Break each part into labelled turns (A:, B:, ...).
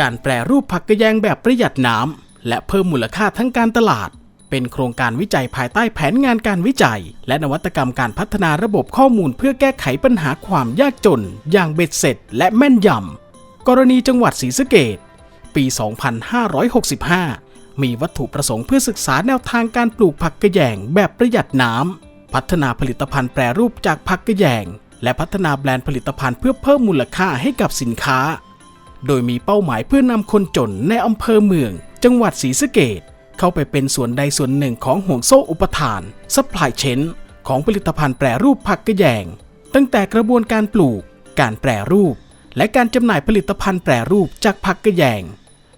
A: การแปรรูปผักกระแยงแบบประหยัดน้ำและเพิ่มมูลค่าทั้งการตลาด เป็นโครงการวิจัยภายใต้แผนงานการวิจัย และนวัตกรรมการพัฒนาระบบข้อมูลเพื่อแก้ไขปัญหาความยากจน อย่างเบ็ดเสร็จ และแม่นยำกรณีจังหวัดศรีสะเกดปี 2565 มีวัตถุประสงค์เพื่อศึกษาแนวทางการปลูกผักกระแยงแบบประหยัดน้ำพัฒนาผลิตภัณฑ์แปรรูปจากผักกระแยงและพัฒนาแบรนด์ผลิตภัณฑ์เพื่อเพิ่มมูลค่าให้กับสินค้า โดยมีเป้าหมายเพื่อนำคนจนในอำเภอเมือง จังหวัดศรีสะเกดเข้าไปเป็นส่วนใดส่วนหนึ่งของห่วงโซ่อุปทานซัพพลายเชนของผลิตภัณฑ์แปรรูปผักกระแยง ตั้งแต่กระบวนการปลูก การแปรรูป และการจำหน่ายผลิตภัณฑ์แปรรูปจากผักกระแยง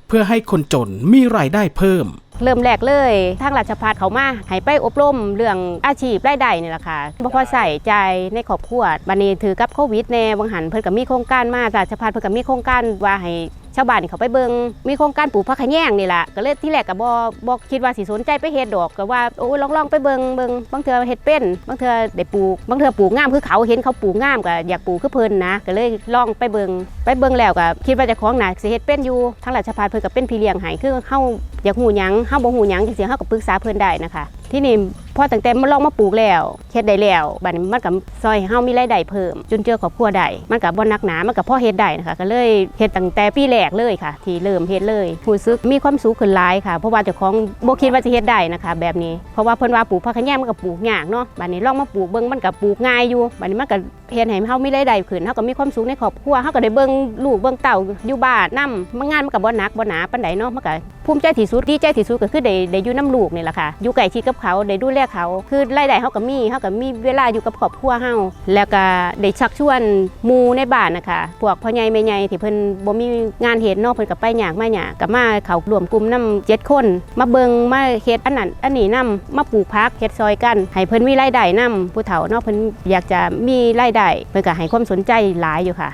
A: เพื่อให้คนจนมีรายได้เพิ่ม
B: เริ่มแรกเลยทางราชพัฒเขามาให้ไปอบรมเรื่องอาชีพรายได้นี่แหละค่ะบ่พอใส่ใจในครอบครัวบัดนี้ถือกับโควิดแน่บางหันเพิ่นก็มีโครงการมาราชพัฒเพิ่นก็มีโครงการว่าให้ชาวบ้านเขาไปเบิงมีโครงการปลูกผักขะแยงนี่แหละก็เลยที่แรกก็บ่บ่คิดว่าสิสนใจไปเฮ็ดดอกก็ว่าโอ้ลองลองไปเบิงเบิงบางเทื่อเฮ็ดเป็นบางเทื่อได้ปลูกบางเทื่อปลูกงามคือเขาเห็นเขาปลูกงามก็อยากปลูกคือเพิ่นนะ ก็เลยลองไปเบิงไปเบิงแล้วก็คิดว่าจะของหน่ะสิเฮ็ดเป็นอยู่ทางราชพัฒเพิ่นก็เป็นพี่เลี้ยงให้คือเฮา อยากหูหยังเฮาบ่หูหยังจังซี่เฮาก็ปรึกษาเพิ่นได้นะคะ ที่นี่ พอตั้งแต่มาลองมาปลูกแล้วเฮ็ดได้แล้วบัดนี้มันก็ซอยเฮามีรายได้เพิ่มจนเจอครอบครัวได้มันก็บ่นักหนามันก็พอเฮ็ดได้นะคะก็เลยเฮ็ดตั้งแต่ปีแรกเลยค่ะ ที่เริ่มเฮ็ดเลยรู้สึกมีความสุขขึ้นหลายค่ะเพราะว่าเจ้าของบ่คิดว่าจะเฮ็ดได้นะคะ แบบนี้เพราะว่าเพิ่นว่าปลูกผักขะแยงมันก็ปลูกยากเนาะบัดนี้ลองมาปลูกเบิ่งมันก็ปลูกง่ายอยู่บัดนี้มันก็เฮ็ดให้เฮามีรายได้ขึ้นเฮาก็มีความสุขในครอบครัวเฮาก็ได้เบิ่งลูกเบิ่งเต้าอยู่บ้านนํมันงานมันก็บ่หนักบ่หนาปานใดเนาะมันก็ภูมิใจที่สุดดีใจที่สุดก็คือได้ได้อยู่น้ำลูกนี่แหละค่ะอยู่ใกล้ชิดกับเขาได้ดูแลเขา คือรายได้เขาก็มีเขาก็มีเวลาอยู่กับครอบครัวเฮาแล้วก็ได้ชักชวนหมู่ในบ้านนะคะพวกพ่อใหญ่แม่ใหญ่ที่เพิ่นบ่มีงานเฮ็ดเนาะเพิ่นก็ไปหยากมาหยากก็มาเขารวมกลุ่มนํเจ็ดคน มาเบิงมาเฮ็ดอันนั้นอันนี้นํมาปลูกผักเฮ็ดซอยกันให้เพิ่นมีรายได้นํผู้เฒ่าเนาะเพิ่นอยากจะมีรายได้เพิ่นก็ให้ความสนใจหลายอยู่ค่ะ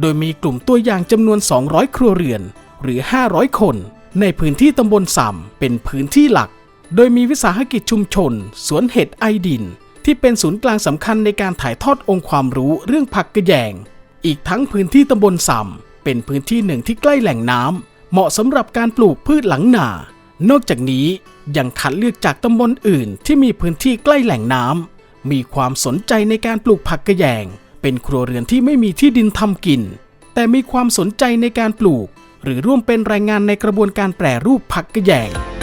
A: โดยมีกลุ่มตัวอย่างจำนวน 200 ครัวเรือน หรือ 500 คน ในพื้นที่ตำบลสามเป็นพื้นที่หลัก โดยมีวิสาหกิจชุมชน สวนเห็ดไอดิน ที่เป็นศูนย์กลางสำคัญในการถ่ายทอดองค์ความรู้เรื่องผักกระแยง อีกทั้งพื้นที่ตำบลสามเป็นพื้นที่หนึ่งที่ใกล้แหล่งน้ำเหมาะสำหรับการปลูกพืชหลังนา นอกจากนี้ยังคัดเลือกจากตำบลอื่น ที่มีพื้นที่ใกล้แหล่งน้ำมีความสนใจในการปลูกผักกระแยง เป็นครัวเรือนที่ไม่มีที่ดินทำกิน แต่มีความสนใจในการปลูก หรือร่วมเป็นแรงงานในกระบวนการแปรรูปผักกระแยง